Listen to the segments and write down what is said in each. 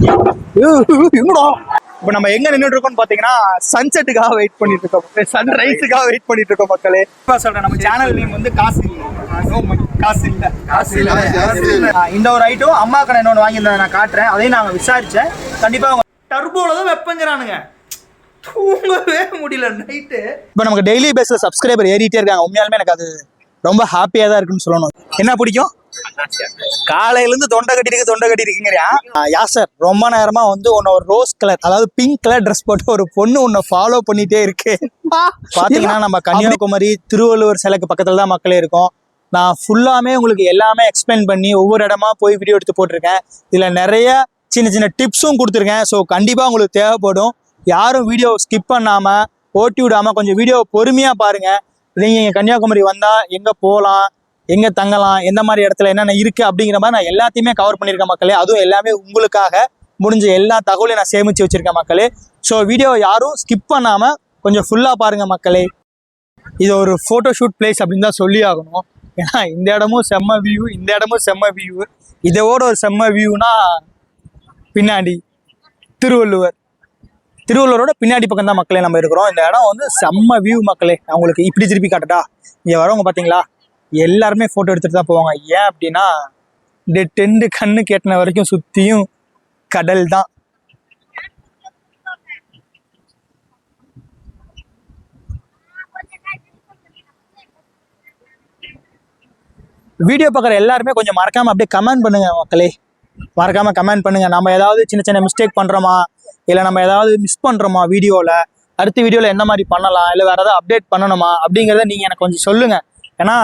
எங்கடா இப்போ நம்ம எங்க நின்றுட்டு இருக்கோம்னு பாத்தீங்கன்னா சன்செட்டுக்காக வெயிட் பண்ணிட்டு இருக்கோம் சன் ரைஸுக்காக வெயிட் பண்ணிட்டு இருக்கோம் மக்களே. இப்போ சொல்றேன். நம்ம சேனல் நேம் வந்து காசு. காசு இல்ல. காசு இல்ல. காசு இல்ல. ஆ, இந்த ஒரு ஐட்டம் அம்மா கடை இன்னொன்று வாங்கியிருந்தேன் நான் காட்டுறேன். அதையும் நாங்க விசாரிச்சேன். கண்டிப்பா அவங்க டர்போல தான் வெப்பங்கிறானுங்க. தூங்கவே முடியல நைட்டு இப்போ நமக்கு டெய்லி பேஸ்ல சப்ஸ்கிரைபர் ஏறிட்டே இருக்காங்க. உண்மையாலுமே எனக்கு அது ரொம்ப ஹாப்பியா தான் இருக்குன்னு சொல்லணும். என்ன பிடிக்கும்? காலையில இருந்து தொண்டை கட்டி இருக்கு தொண்டை கட்டி இருக்குங்கிறியா யாசர் ரொம்ப நேரமா வந்து உன்னை ஒரு ரோஸ் கலர் அதாவது பிங்க் கலர் ட்ரெஸ் போட்டு ஒரு பொண்ணு உன்னை ஃபாலோ பண்ணிட்டே இருக்கு. பாத்தீங்கன்னா நம்ம கன்னியாகுமரி திருவள்ளுவர் சிலைக்கு பக்கத்துல தான் மக்களே இருக்கோம். நான் ஃபுல்லாமே உங்களுக்கு எல்லாமே எக்ஸ்பிளைன் பண்ணி ஒவ்வொரு இடமா போய் வீடியோ எடுத்து போட்டிருக்கேன். இதுல நிறைய சின்ன சின்ன டிப்ஸும் கொடுத்துருக்கேன். ஸோ கண்டிப்பா உங்களுக்கு தேவைப்படும். யாரும் வீடியோ ஸ்கிப் பண்ணாம ஓட்டி விடாம கொஞ்சம் வீடியோ பொறுமையா பாருங்க. நீங்க கன்னியாகுமரி வந்தா எங்க போகலாம் எங்கே தங்கலாம் எந்த மாதிரி இடத்துல என்னென்ன இருக்குது அப்படிங்கிற மாதிரி நான் எல்லாத்தையுமே கவர் பண்ணியிருக்கேன் மக்களே. அதுவும் எல்லாமே உங்களுக்காக முடிஞ்ச எல்லா தகவலையும் நான் சேமித்து வச்சுருக்கேன் மக்களே. ஸோ வீடியோ யாரும் ஸ்கிப் பண்ணாமல் கொஞ்சம் ஃபுல்லாக பாருங்கள் மக்களே. இது ஒரு ஃபோட்டோ ஷூட் பிளேஸ் அப்படின்னு தான் சொல்லி ஆகணும். ஏன்னா இந்த இடமும் செம்ம வியூ இந்த இடமும் செம்ம வியூ இதோட ஒரு செம்ம வியூனா பின்னாடி திருவள்ளுவர். திருவள்ளுவரோட பின்னாடி பக்கம் தான் மக்களே நம்ம இருக்கிறோம். இந்த இடம் வந்து செம்ம வியூ மக்களே. அவங்களுக்கு உங்களுக்கு இப்படி திருப்பி காட்டட்டா? இங்கே வரவங்க பார்த்தீங்களா? எல்லாருமே ஃபோட்டோ எடுத்துகிட்டு தான் போவாங்க. ஏன் அப்படின்னா இந்த டெண்டு கண்ணு கேட்டின வரைக்கும் சுற்றியும் கடல் தான். வீடியோ பார்க்குற எல்லாருமே கொஞ்சம் மறக்காமல் அப்படியே கமெண்ட் பண்ணுங்க மக்களே. மறக்காமல் கமெண்ட் பண்ணுங்கள் நம்ம ஏதாவது சின்ன சின்ன மிஸ்டேக் பண்ணுறோமா இல்லை நம்ம ஏதாவது மிஸ் பண்ணுறோமா வீடியோவில் அடுத்த வீடியோவில் என்ன மாதிரி பண்ணலாம்? இல்லை வேறு ஏதாவது அப்டேட் பண்ணணுமா? அப்படிங்கிறத நீங்கள் எனக்கு கொஞ்சம் சொல்லுங்கள் ஏன்னா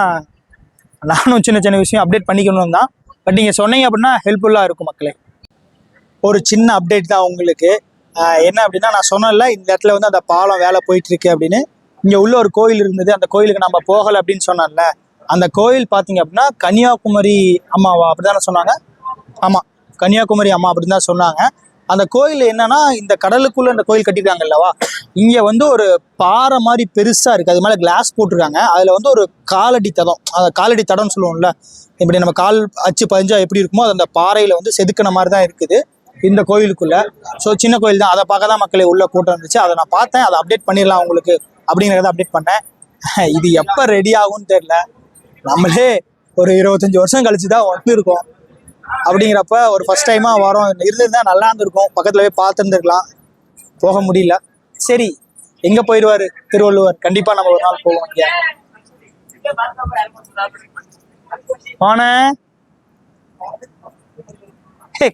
நானும் சின்ன சின்ன விஷயம் அப்டேட் பண்ணிக்கணும் தான். பட் நீங்க சொன்னீங்க அப்படின்னா ஹெல்ப்ஃபுல்லாக இருக்கும் மக்களே. ஒரு சின்ன அப்டேட் தான் உங்களுக்கு. ஆஹ் என்ன அப்படின்னா நான் சொன்னேன்ல இந்த இடத்துல வந்து அந்த பாலம் வேலை போயிட்டு இருக்கு அப்படின்னு. இங்க உள்ள ஒரு கோயில் இருந்தது. அந்த கோயிலுக்கு நம்ம போகலை அப்படின்னு சொன்னோம்ல அந்த கோயில் பார்த்தீங்க அப்படின்னா கன்னியாகுமரி அம்மாவா அப்படிதானே சொன்னாங்க? ஆமா கன்னியாகுமரி அம்மா அப்படின்னு தான் சொன்னாங்க. அந்த கோயில் என்னன்னா இந்த கடலுக்குள்ள இந்த கோயில் கட்டிருக்காங்க அல்லவா இங்க வந்து ஒரு பாறை மாதிரி பெருசா இருக்கு. அது மேல கிளாஸ் போட்டிருக்காங்க. அதுல வந்து ஒரு காலடி தடம். அந்த காலடி தடம்னு சொல்லுவோம்ல. இப்படி நம்ம கால் அச்சு பதிஞ்சா எப்படி இருக்குமோ அது அந்த பாறையில வந்து செதுக்கின மாதிரி தான் இருக்குது இந்த கோயிலுக்குள்ள. ஸோ சின்ன கோயில் தான். அதை பார்க்க தான் மக்களே உள்ள கூட்டம் இருந்துச்சு. அதை நான் பார்த்தேன். அதை அப்டேட் பண்ணிடலாம் உங்களுக்கு. அப்படிங்கிறத அப்டேட் பண்ணேன். இது எப்போ ரெடி ஆகும்னு தெரியல. நம்மளே ஒரு இருபத்தஞ்சி வருஷம் கழிச்சு தான் வந்துருக்கோம். அப்படிங்கிறப்ப ஒரு ஃபர்ஸ்ட் டைமாக வரோம். இருந்திருந்தா நல்லா இருந்திருக்கும். பக்கத்தில் போய் பார்த்துருந்துருக்கலாம். போக முடியல. சரி எங்கே போயிடுவார்? திருவள்ளுவர். கண்டிப்பாக நம்ம ஒரு நாள் போவோம் இங்கே. ஆன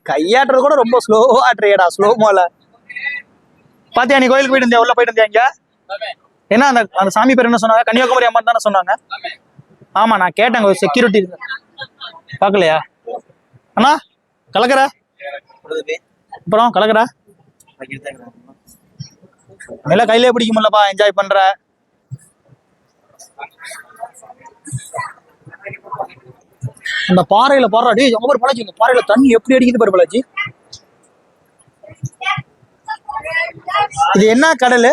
கையாட்டுறது கூட ரொம்ப ஸ்லோவா ஆட்டுறியடா ஸ்லோ மோல பாத்தியா நீ கோயிலுக்கு போயிட்டு இருந்தியா? உள்ள போயிட்டு இருந்தியா இங்க? ஏன்னா அந்த அந்த சாமி பேர் என்ன சொன்னாங்க? கன்னியாகுமரி அம்மன் தானே சொன்னாங்க? ஆமா நான் கேட்டேன் ஒரு செக்யூரிட்டி பார்க்கலையா? அண்ணா கலக்கற? அப்புறம் கலக்குற? நல்லா கையிலே பிடிக்க முடியலப்பா என்ஜாய் பண்ற. அந்த பாறையில பாடுறா டேய் அங்க பாரு பாலாஜி இந்த பாறையில தண்ணி எப்படி அடிக்குது பாரு பாலாஜி. இது என்ன கடல்?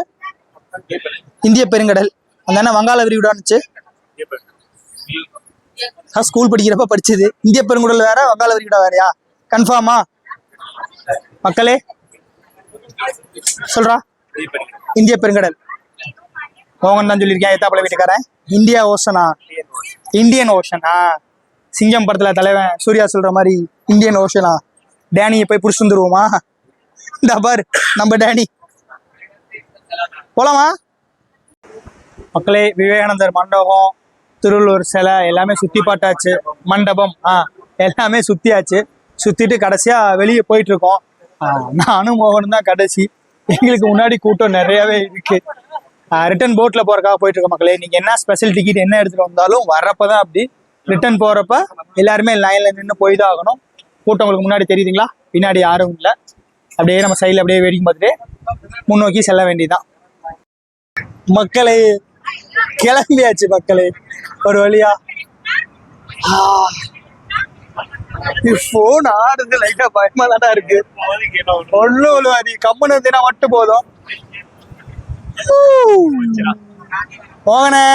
இந்திய பெருங்கடல். அந்த என்ன வங்காள விரிவிடான்னுச்சு நான் ஸ்கூல் படிக்கிறப்ப படிச்சது இந்திய பெருங்குடல் வேற வங்காள விரிகுடா வேறையா கன்ஃபார்மா மக்களே சொல்றா. இந்திய பெருங்கடல். மோகன் தான் சொல்லியிருக்கேன் எத்தாப்பல வீட்டுக்காரன்? இந்தியா ஓஷனா இந்தியன் ஓஷனா சிங்கம் படத்துல தலைவன் சூர்யா சொல்ற மாதிரி இந்தியன் ஓஷனா டேனியை போய் புடிச்சு வந்துருவோமா? இந்த பாரு நம்ம டேனி. போலாமா? மக்களே விவேகானந்தர் மண்டபம் திருவள்ளுவர் சிலை எல்லாமே சுற்றி பாட்டாச்சு மண்டபம் ஆ எல்லாமே சுற்றியாச்சு சுற்றிட்டு கடைசியா வெளியே போயிட்டுருக்கோம். நானும் மோகனும் தான் கடைசி. எங்களுக்கு முன்னாடி கூட்டம் நிறையவே இருக்கு. ரிட்டர்ன் போட்டில் போறதுக்காக போயிட்டு இருக்கோம் மக்களே. நீங்க என்ன ஸ்பெஷல் டிக்கெட் என்ன எடுத்துகிட்டு வந்தாலும் வர்றப்பதான் அப்படி. ரிட்டர்ன் போறப்ப எல்லாருமே லைனில் நின்று போய் தான் ஆகணும். கூட்டம் உங்களுக்கு முன்னாடி தெரியுதுங்களா? பின்னாடி யாரும் இல்லை. அப்படியே நம்ம சைடில் அப்படியே வேடிக்கை பார்த்துட்டு முன்னோக்கி செல்ல வேண்டியதுதான். மக்களை கிளம்பியாச்சு மக்களே. ஒரு வழியா. போன் ஆடுறது லைட்டா பயமா தானே இருக்கு. ஒண்ணும் இல்ல நீ கம்மன் இருந்தீங்கன்னா மட்டும் போதும். போகணே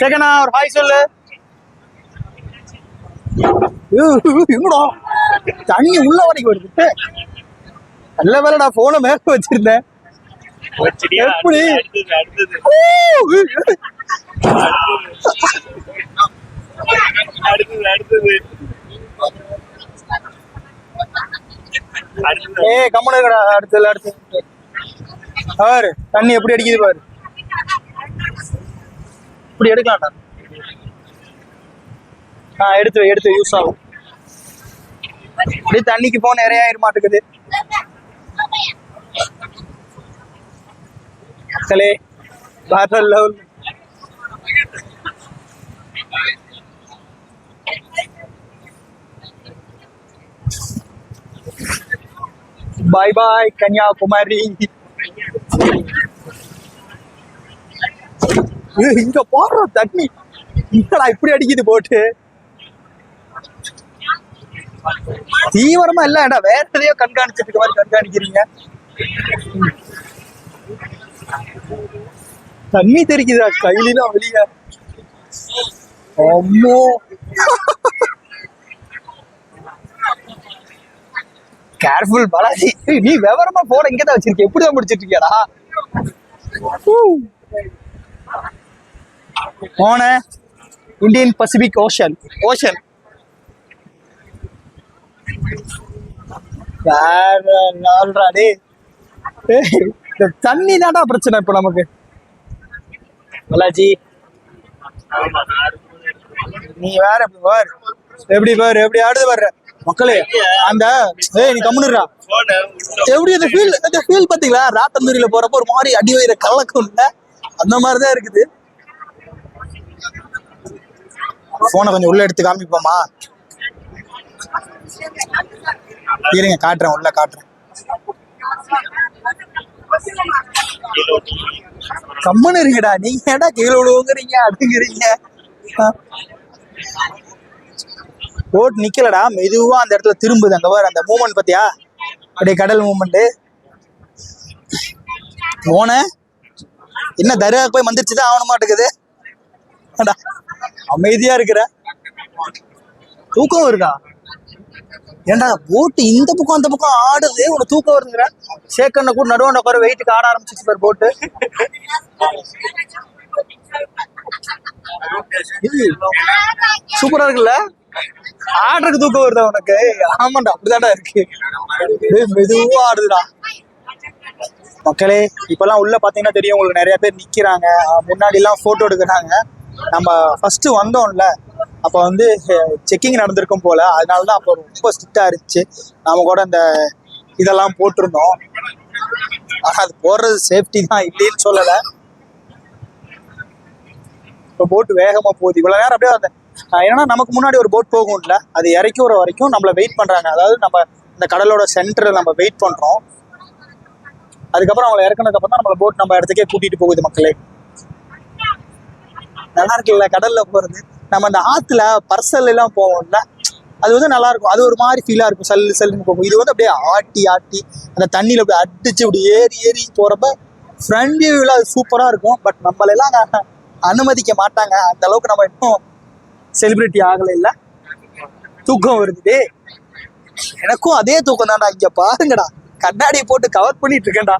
செகண்டா ஒரு ஹாய் சொல்லு. எங்கடா? தண்ணி உள்ள வரைக்கும் வருது. நல்ல வேலைடா போன போனை மேல வச்சிருந்தேன். எப்படி? ஏய் கம்மனு இருக்கடா. அடுத்து அடுத்து பாரு தண்ணி எப்படி அடிக்குது பாரு. இப்படி எடுக்கலாம்டா ஆ எடுத்து எடுத்து யூஸ் ஆகும். அப்படியே தண்ணிக்கு போன நிறைய ஆயிர மாட்டேங்குது. மக்களே வேற லெவல் பாய் பாய் கன்னியாகுமரி இங்க போடுற தண்ணி. இங்கடா இப்படி அடிக்குது போட்டு. தீவிரமா இல்ல வேற எதையோ கண்காணிச்சிட்டு இருக்க மாதிரி கண்காணிக்கிறீங்க? தண்ணி தெரிக்குதா கையிலாம் வெளிய அம்மோ. கேர்ஃபுல் பாலாஜி. நீ விவரமா போன இங்க தான் வச்சிருக்க எப்படிதான் முடிச்சிட்டு இருக்கியாடா போன இந்தியன் பசிபிக் ஓஷன் ஓஷன் வேற நாள்ரா டே இந்த தண்ணி தான்டா பிரச்சனை இப்ப நமக்கு. பாலாஜி நீ வேற எப்படி பாரு. எப்படி பாரு எப்படி ஆடுது பாரு. மக்களே அந்த ஏய் நீ கம்முனுறா எப்படி அந்த ஃபீல் அந்த ஃபீல் பாத்தீங்களா ராத்தந்தூரியில போறப்ப ஒரு மாதிரி அடி வயிற கலக்கம் இல்ல? அந்த மாதிரி தான் இருக்குது போனை கொஞ்சம் உள்ள எடுத்து காமிப்போமா இருங்க காட்டுறேன் உள்ள காட்டுறேன். கம்மன் இருக்கடா நீங்க ஏடா கீழே விழுவுங்கிறீங்க அடுங்கிறீங்க? போட் நிக்கலடா. மெதுவா அந்த இடத்துல திரும்புது. அங்க வர அந்த மூமெண்ட் பாத்தியா? அப்படியே கடல் மூமெண்ட் போன. என்ன தர்கா போய் மந்திரிச்சுதான் ஆகணும் மாட்டேங்குது? அமைதியா இருக்கிற? தூக்கம் இருக்கா? ஏன்டா போட்டு இந்த பக்கம் அந்த பக்கம் ஆடுது உனக்கு தூக்கம் வருதுங்கிற? சேக்கண்ண கூட நடுவான பாரு வெயிட்டுக்கு ஆட ஆரம்பிச்சிச்சு பாரு போட்டு சூப்பரா இருக்குல்ல? ஆடுறதுக்கு தூக்கம் வருதா உனக்கு? ஆமாண்டா அப்படிதான்டா இருக்கு. மெதுவா ஆடுதுடா. மக்களே இப்பெல்லாம் உள்ள பாத்தீங்கன்னா தெரியும் உங்களுக்கு நிறைய பேர் நிக்கிறாங்க. முன்னாடி எல்லாம் போட்டோ எடுக்கிறாங்க. நம்ம ஃபர்ஸ்ட் வந்தோம்ல. அப்போ வந்து செக்கிங் நடந்திருக்கும் போல. அதனால தான் அப்போ ரொம்ப ஸ்ட்ரிக்டாக இருந்துச்சு. நாம கூட அந்த இதெல்லாம் போட்டிருந்தோம். ஆனால் அது போடுறது சேஃப்டி தான் இல்லைன்னு சொல்லலை. இப்போ போட்டு வேகமாக போகுது. இவ்வளோ நேரம் அப்படியே அந்த ஏன்னா நமக்கு முன்னாடி ஒரு போட் போகும்ல. அது இறக்கி வர வரைக்கும் நம்மளை வெயிட் பண்ணுறாங்க அதாவது நம்ம இந்த கடலோட சென்டரில் நம்ம வெயிட் பண்ணுறோம் அதுக்கப்புறம் அவங்களை இறக்குனதுக்கு அப்புறம் தான் நம்மளை போட் நம்ம இடத்துக்கே கூட்டிட்டு போகுது மக்களே. நல்லா இருக்குல்ல கடலில் போகிறது நம்ம அந்த ஆற்றுல பர்சல் எல்லாம் போவோம்ல அது வந்து நல்லா இருக்கும். அது ஒரு மாதிரி ஃபீலாக இருக்கும். சல்லு சல்லுன்னு போகும். இது வந்து அப்படியே ஆட்டி ஆட்டி அந்த தண்ணியில் அப்படியே அடிச்சு இப்படி ஏறி ஏறி போகிறப்ப ஃப்ரண்ட் வியூவில் அது சூப்பராக இருக்கும். பட் நம்மளெல்லாம் அனுமதிக்க மாட்டாங்க. அந்த அளவுக்கு நம்ம இன்னும் செலிபிரிட்டி ஆகலை இல்லை. தூக்கம் வருது. எனக்கும் அதே தூக்கம் தான்டா இங்கே பாருங்கடா. கண்ணாடியை போட்டு கவர் பண்ணிட்டு இருக்கேன்டா.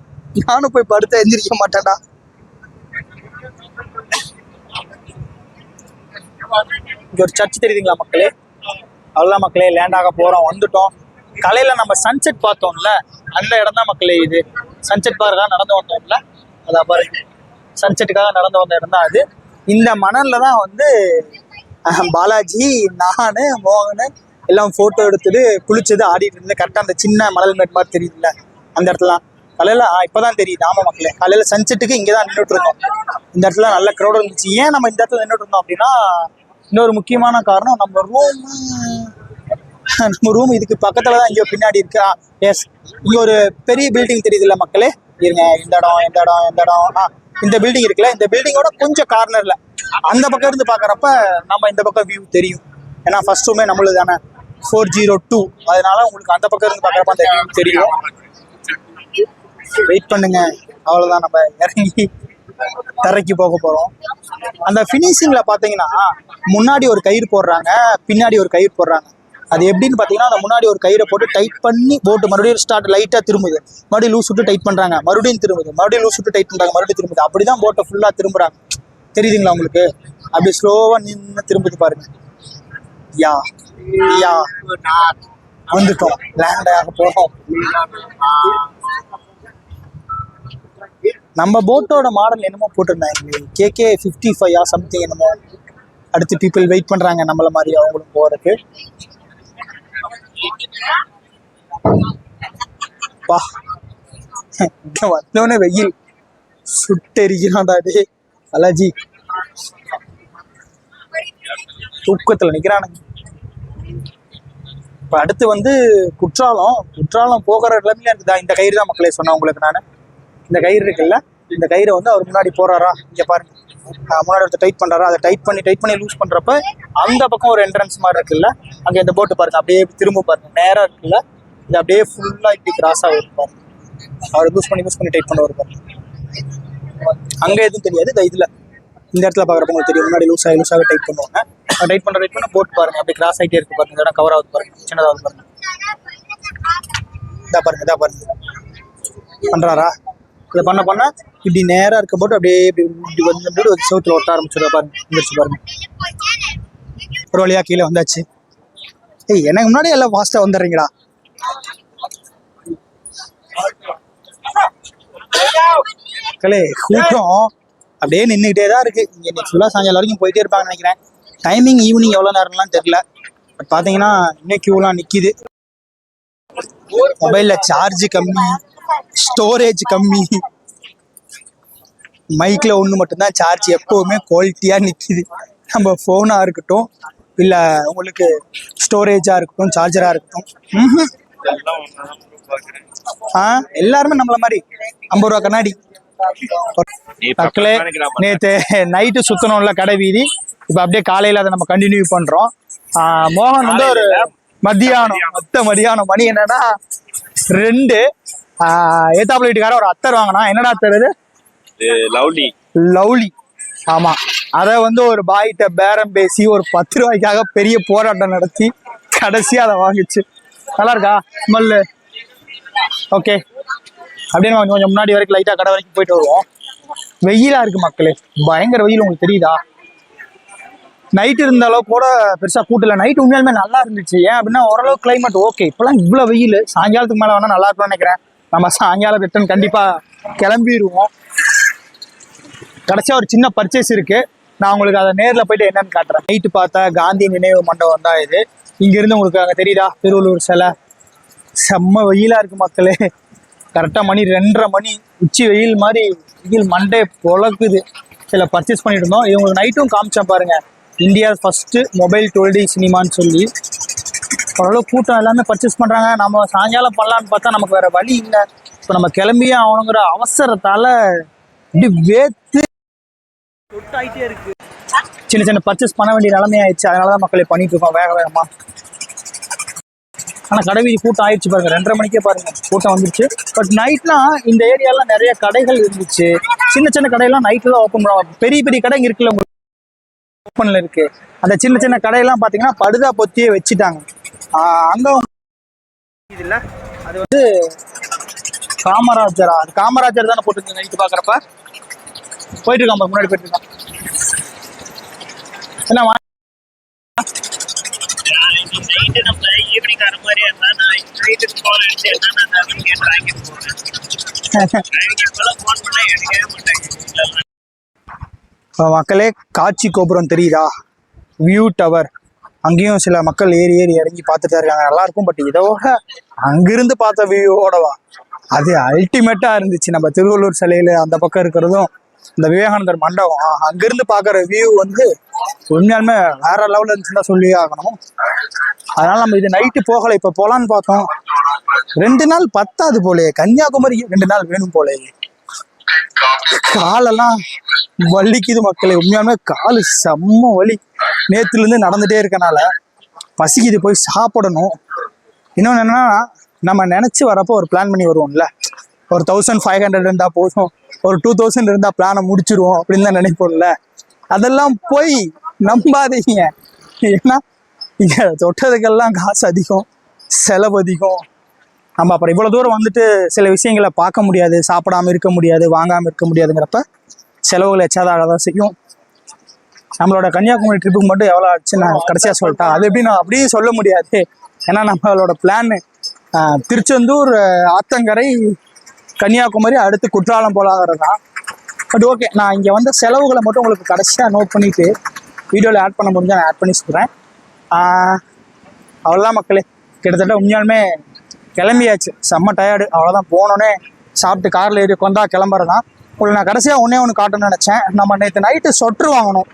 நானும் போய் படுத்து எந்திரிக்க மாட்டேன்டா. இங்க ஒரு சர்ச் தெரியுதுங்களா மக்களே? அவ்வளோதான் மக்களே லேண்ட் ஆக வந்துட்டோம். கலையில் நம்ம சன்செட் பார்த்தோம்ல அந்த இடம் தான் மக்களே இது. சன்செட் பார்க்காக நடந்து வந்தோம்ல. அதான் பாருங்க. சன்செட்டுக்காக நடந்து வந்த இடம் தான் அது. இந்த மணல்ல தான் வந்து பாலாஜி நான் மோகன் எல்லாம் ஃபோட்டோ எடுத்துட்டு குளிச்சது ஆடிட்டு இருந்தது. கரெக்டாக அந்த சின்ன மணல் மேட் மாதிரி தெரியுதுல்ல அந்த இடத்துல காலையில் இப்போதான் தெரியுது. ஆமாம் மக்களே காலையில் சன்செட்டுக்கு இங்கே தான் நின்றுட்டு இருந்தோம் இந்த இடத்துல நல்ல க்ரௌட் இருந்துச்சு. ஏன் நம்ம இந்த இடத்துல நின்றுட்டு இருந்தோம் அப்படின்னா இன்னொரு முக்கியமான காரணம் நம்ம ரூம் நம்ம ரூம் இதுக்கு பக்கத்தில் தான் இங்கே பின்னாடி இருக்கா. எஸ் இங்கே ஒரு பெரிய பில்டிங் தெரியுதுல்ல மக்களே? இருங்க இந்த இடம் இந்த இடம் இந்த இடம். ஆ, இந்த பில்டிங் இருக்குல்ல இந்த பில்டிங்கோட கொஞ்சம் கார்னரில் அந்த பக்கம் இருந்து பார்க்குறப்ப நம்ம இந்த பக்கம் வியூ தெரியும். ஏன்னா ஃபர்ஸ்ட் ரூமே நம்மளுதானே ஃபோர் ஜீரோ டூ அதனால உங்களுக்கு அந்த பக்கம் இருந்து பார்க்குறப்ப அந்த வியூ தெரியும். வெயிட் பண்ணுங்க. அவ்வளவுதான் நம்ம இறங்கி தரைக்கு போக போறோம். அந்த ஃபினிஷிங்ல பாத்தீங்கன்னா முன்னாடி ஒரு கயிறு போடுறாங்க பின்னாடி ஒரு கயிறு போடுறாங்க. அது எப்படின்னு பார்த்தீங்கன்னா அந்த முன்னாடி ஒரு கயிறை போட்டு டைட் பண்ணி போட்டு மறுபடியும் ஸ்டார்ட் லைட்டாக திரும்புது. மறுபடியும் லூஸ் விட்டு டைட் பண்ணுறாங்க மறுபடியும் திரும்புது. மறுபடியும் லூஸ் விட்டு டைட் பண்ணுறாங்க மறுபடியும் திரும்புது. அப்படி தான் போட்டை ஃபுல்லாக திரும்புகிறாங்க தெரியுதுங்களா உங்களுக்கு? அப்படி ஸ்லோவாக நின்று திரும்புது பாருங்க. யா யா. வந்துட்டோம். லேண்ட் ஆக போகிறோம் நம்ம போட்டோட மாடல் என்னமோ போட்டிருந்தாங்க. கேகே ஃபிஃப்டி ஃபைவ் சம்திங் என்னமோ. அடுத்து பீப்புள் வெயிட் பண்ணுறாங்க நம்மள மாதிரி அவங்களும் போகிறதுக்கு வா. இங்க வந்தோடனே வெயில். சுட்டெரிக்கிறான்டா டே அலர்ஜி தூக்கத்தில் நிற்கிறானுங்க இப்போ அடுத்து வந்து குற்றாலம். குற்றாலம் போகிற இடத்துல இந்த இந்த கயிறு தான் மக்களே சொன்னேன் உங்களுக்கு நான். இந்த கயிறு இருக்குல்ல இந்த கயிறை வந்து அவர் முன்னாடி போறாரா? இங்க பாருங்க. முன்னாடி ஒருத்தர் டைட் பண்றாரா? அதை டைட் பண்ணி டைட் பண்ணி லூஸ் பண்றப்ப அந்த பக்கம் ஒரு என்ட்ரன்ஸ் மாதிரி இருக்குல்ல அங்க இந்த போட்டு பாருங்க அப்படியே திரும்ப பாருங்க. நேரா இருக்குல்ல இது அப்படியே ஃபுல்லா இப்படி கிராஸ் ஆகும் பாருங்க. அவர் லூஸ் பண்ணி லூஸ் பண்ணி டைட் பண்ண பாருங்க. அங்க எதுவும் தெரியாது. இந்த இதுல இந்த இடத்துல பாக்குறப்ப உங்களுக்கு தெரியும். முன்னாடி லூஸ் ஆகி லூஸாக டைட் பண்ணுவாங்க. டைட் பண்ண டைட் பண்ண போட்டு பாருங்க. அப்படியே கிராஸ் ஆகிட்டே இருக்கு பாருங்க. இந்த இடம் கவர் ஆகுது பாருங்க. சின்னதாக பாருங்க. இதா பாருங்க இதா பாருங்க. பண்றாரா? இதை பண்ண பண்ண இப்படி நேரா இருக்க போட்டு அப்படியே இப்படி இப்படி வந்து போட்டு ஒரு ஒட்ட ஆரம்பிச்சிடுவா பாருங்க வந்துருச்சு பாருங்க. ஒரு வழியா கீழே வந்தாச்சு. ஏய் எனக்கு முன்னாடி எல்லாம் ஃபாஸ்ட்டாக வந்துடுறீங்களா மக்களே கூட்டம் அப்படியே நின்றுக்கிட்டே தான் இருக்கு. இங்கே இன்னைக்கு ஃபுல்லாக சாயங்காலம் வரைக்கும் போயிட்டே இருப்பாங்கன்னு நினைக்கிறேன். டைமிங் ஈவினிங் எவ்வளோ நேரம்லாம் தெரியல. பட் பார்த்தீங்கன்னா இன்னும் கியூலாம் நிற்கிது மொபைலில் சார்ஜ் கம்மி. ஸ்டோரேஜ் கம்மி. மைக்கில் ஒன்று மட்டும்தான் சார்ஜ் எப்போவுமே குவாலிட்டியாக நிற்கிது நம்ம ஃபோனாக இருக்கட்டும் இல்லை உங்களுக்கு ஸ்டோரேஜாக இருக்கட்டும் சார்ஜராக இருக்கட்டும். ஆ எல்லாருமே நம்மள மாதிரி. ஐம்பது ரூபா கண்ணாடி. மக்களே நேத்து நைட்டு சுத்தணும்ல கடை வீதி. இப்ப அப்படியே காலையில அதை நம்ம கண்டினியூ பண்றோம். ஆ, மோகன் வந்து ஒரு மத்தியானம் மொத்த மதியானம். மணி என்னன்னா ரெண்டு. ஏத்தாப்புல வீட்டுக்கார ஒரு அத்தர் வாங்கினா என்னடா அத்தர் இது லவ்லி. லவ்லி. ஆமா. அத வந்து ஒரு பாய்கிட்ட பேரம் பேசி ஒரு பத்து ரூபாய்க்காக பெரிய போராட்டம் நடத்தி கடைசியா அதை வாங்கிச்சு. நல்லா இருக்கா ஸ்மெல்லு. ஓகே. அப்படியே நம்ம கொஞ்சம் முன்னாடி வரைக்கும் லைட்டா கடை வரைக்கும் போயிட்டு வருவோம். வெயிலா இருக்கு மக்களே. பயங்கர வெயில் உங்களுக்கு தெரியுதா? நைட் இருந்த அளவுக்கு கூட பெருசா கூட்டல நைட் உண்மையாலுமே நல்லா இருந்துச்சு. ஏன் அப்படின்னா ஓரளவு கிளைமேட் ஓகே இப்பெல்லாம் இவ்வளவு வெயில். சாயங்காலத்துக்கு மேல வேணா நல்லா இருக்கும்னு நினைக்கிறேன். நம்ம சாயங்காலம் ரிட்டர்ன் கண்டிப்பாக கிளம்பிடுவோம் கடைசியாக ஒரு சின்ன பர்ச்சேஸ் இருக்கு. நான் உங்களுக்கு அதை நேர்ல போயிட்டு என்னன்னு காட்டுறேன். நைட்டு பார்த்தா காந்தி நினைவு மண்டபம் தான் இது. இங்கேருந்து உங்களுக்கு அங்கே தெரியுதா? திருவள்ளூர் சிலை. செம்ம வெயிலா இருக்கு மக்களே. கரெக்டாக மணி ரெண்டரை மணி. உச்சி வெயில் மாதிரி வெயில் மண்டே பொழக்குது. சில பர்ச்சேஸ் பண்ணிட்டு இருந்தோம். இது உங்களுக்கு நைட்டும் காமிச்சேன் பாருங்க. இந்தியா ஃபஸ்ட்டு மொபைல் டுவெல் சினிமான்னு சொல்லி. ஓரளவு கூட்டம் எல்லாமே பர்ச்சேஸ் பண்றாங்க. நம்ம சாயங்காலம் பண்ணலான்னு பார்த்தா நமக்கு வேற வழி இல்லை. இப்போ நம்ம கிளம்பியே ஆகணுங்கிற அவசரத்தால இப்படி வேத்து ஆயிட்டே இருக்கு. சின்ன சின்ன பர்ச்சேஸ் பண்ண வேண்டிய நிலைமை ஆயிடுச்சு. அதனால தான் மக்களை பண்ணிட்டு இருக்கோம். வேக வேகமா. ஆனா கடை வீதி கூட்டம் ஆயிடுச்சு பாருங்க. ரெண்டரை மணிக்கே பாருங்க. கூட்டம் வந்துருச்சு. பட் நைட்லாம் இந்த ஏரியாலாம் நிறைய கடைகள் இருந்துச்சு. சின்ன சின்ன கடையெல்லாம் நைட்ல தான் ஓப்பன் பண்ணுவாங்க பெரிய பெரிய கடை இங்க இருக்குல்ல உங்களுக்கு. ஓப்பன்ல இருக்கு. அந்த சின்ன சின்ன கடையெல்லாம் பாத்தீங்கன்னா படுதா பொத்தியே வச்சுட்டாங்க. அங்க இதுல? அது வந்து காமராஜரா. அது காமராஜர் தானே போட்டுருங்க நைட்டு பாக்குறப்ப? போயிட்டு இருக்கான் முன்னாடி போயிட்டு இருக்கான் என்ன வா- மக்களே காட்சி கோபுரம் தெரியுதா? வியூ டவர் அங்கேயும் சில மக்கள் ஏறி ஏறி இறங்கி பார்த்துட்டு தான் இருக்காங்க. நல்லா இருக்கும். பட் இதோட அங்கிருந்து பார்த்த வியூவோடவா அது அல்டிமேட்டா இருந்துச்சு. நம்ம திருவள்ளூர் சிலையில அந்த பக்கம் இருக்கிறதும் இந்த விவேகானந்தர் மண்டபம் அங்கிருந்து பார்க்குற வியூ வந்து உண்மையாலுமே வேற லெவலில் இருந்துச்சுன்னா சொல்லி ஆகணும். அதனால நம்ம இது நைட்டு போகலை. இப்போ போலான்னு பார்த்தோம். ரெண்டு நாள் பத்தாது போலயே. கன்னியாகுமரி ரெண்டு நாள் வேணும் போலயே. காலெல்லாம் வலிக்குது மக்களை. உண்மையாலுமே கால் செம்ம வலி. நேத்துல இருந்து நடந்துட்டே இருக்கனால பசிக்குது போய் சாப்பிடணும். இன்னொன்று என்னன்னா நம்ம நினைச்சு வரப்போ ஒரு பிளான் பண்ணி வருவோம்ல. ஒரு தௌசண்ட் ஃபைவ் ஹண்ட்ரட் இருந்தா போதும். ஒரு டூ தௌசண்ட் இருந்தா பிளானை முடிச்சிருவோம் அப்படின்னு தான் நினைப்போம்ல. அதெல்லாம் போய் நம்பாதீங்க. ஏன்னா இங்கே தொட்டதுக்கெல்லாம் காசு அதிகம். செலவு அதிகம். நம்ம அப்புறம் இவ்வளோ தூரம் வந்துட்டு சில விஷயங்களை பார்க்க முடியாது சாப்பிடாம இருக்க முடியாது வாங்காமல் இருக்க முடியாதுங்கிறப்ப செலவுகள் எச்சாதாக தான் செய்யும். நம்மளோட கன்னியாகுமரி ட்ரிப்புக்கு மட்டும் எவ்வளோ ஆச்சு நான் கடைசியாக சொல்லிட்டா அது எப்படி நான் அப்படியே சொல்ல முடியாது. ஏன்னா நம்மளோட பிளான் திருச்செந்தூர் ஆத்தங்கரை கன்னியாகுமரி அடுத்து குற்றாலம் போலாகிறதான் தான் பட் ஓகே நான் இங்கே வந்த செலவுகளை மட்டும் உங்களுக்கு கடைசியாக நோட் பண்ணிவிட்டு வீடியோவில் ஆட் பண்ண முடிஞ்சால் நான் ஆட் பண்ணி சொல்கிறேன் அவ்வளோதான் மக்களே. கிட்டத்தட்ட உண்மையாலுமே கிளம்பியாச்சு. செம்ம டயர்டு அவ்வளோதான் போனோன்னே சாப்பிட்டு காரில் ஏறி உட்காந்தா கிளம்புறதான் உங்களுக்கு நான் கடைசியாக ஒன்றே ஒன்று காட்டணும்னு நினச்சேன். நம்ம நேற்று நைட்டு சொட்ரு வாங்கணும்.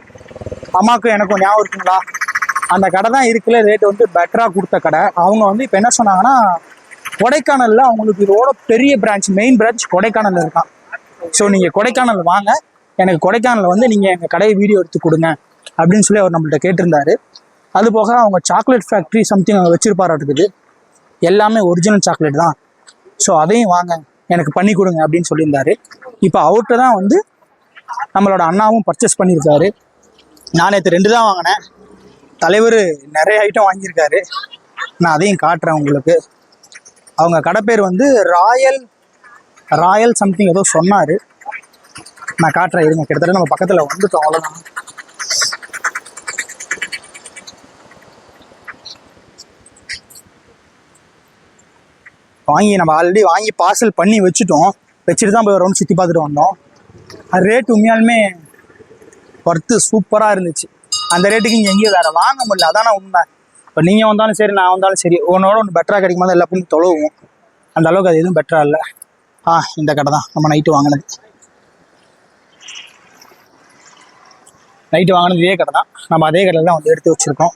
அம்மாவுக்கும் எனக்கும் ஞாபகம் இருக்குங்களா? அந்த கடை தான் இருக்குல்ல ரேட் வந்து பெட்டராக கொடுத்த கடை. அவங்க வந்து இப்போ என்ன சொன்னாங்கன்னா கொடைக்கானலில் அவங்களுக்கு இதோட பெரிய பிரான்ச் மெயின் பிரான்ச் கொடைக்கானல் இருக்கான் ஸோ நீங்கள் கொடைக்கானல் வாங்க. எனக்கு கொடைக்கானல் வந்து நீங்கள் எங்கள் கடையை வீடியோ எடுத்து கொடுங்க அப்படின்னு சொல்லி அவர் நம்மள்ட்ட கேட்டிருந்தாரு. அது போக அவங்க சாக்லேட் ஃபேக்ட்ரி சம்திங் அங்கே வச்சிருப்பாராட்டுக்குது. எல்லாமே ஒரிஜினல் சாக்லேட் தான். ஸோ அதையும் வாங்க எனக்கு பண்ணி கொடுங்க அப்படின்னு சொல்லியிருந்தாரு. இப்போ அவர்கிட்ட தான் வந்து நம்மளோட அண்ணாவும் பர்ச்சேஸ் பண்ணியிருக்காரு. நான் நேற்று ரெண்டு தான் வாங்கினேன். தலைவர் நிறைய ஐட்டம் வாங்கியிருக்காரு. நான் அதையும் காட்டுறேன் உங்களுக்கு. அவங்க கடை பேர் வந்து ராயல் ராயல் சம்திங் ஏதோ சொன்னார். நான் காட்டுறேன் இருங்க. கிட்டத்தட்ட நம்ம பக்கத்தில் வந்துட்டோம் அவ்வளோதான் வாங்கி நம்ம ஆல்ரெடி வாங்கி பார்சல் பண்ணி வச்சுட்டோம். வச்சுட்டு தான் போய் ரவுண்ட் சுற்றி பார்த்துட்டு வந்தோம். அது ரேட் உண்மையாலுமே ஒர்த்து சூப்பராக இருந்துச்சு. அந்த ரேட்டுக்கு இங்கே எங்கேயும் வேறு வாங்க முடியல. அதான உண்மை. இப்போ நீங்கள் வந்தாலும் சரி நான் வந்தாலும் சரி உன்னோட ஒன்று பெட்டராக கிடைக்கும் போது எல்லா பொண்ணும் தொழுவோம். அந்த அளவுக்கு அது எதுவும் பெட்டராக இல்லை. ஆ இந்த கடை தான். நம்ம நைட்டு வாங்கினது. நைட்டு வாங்கினது இதே கடை தான். நம்ம அதே கடையில் தான் வந்து எடுத்து வச்சுருக்கோம்.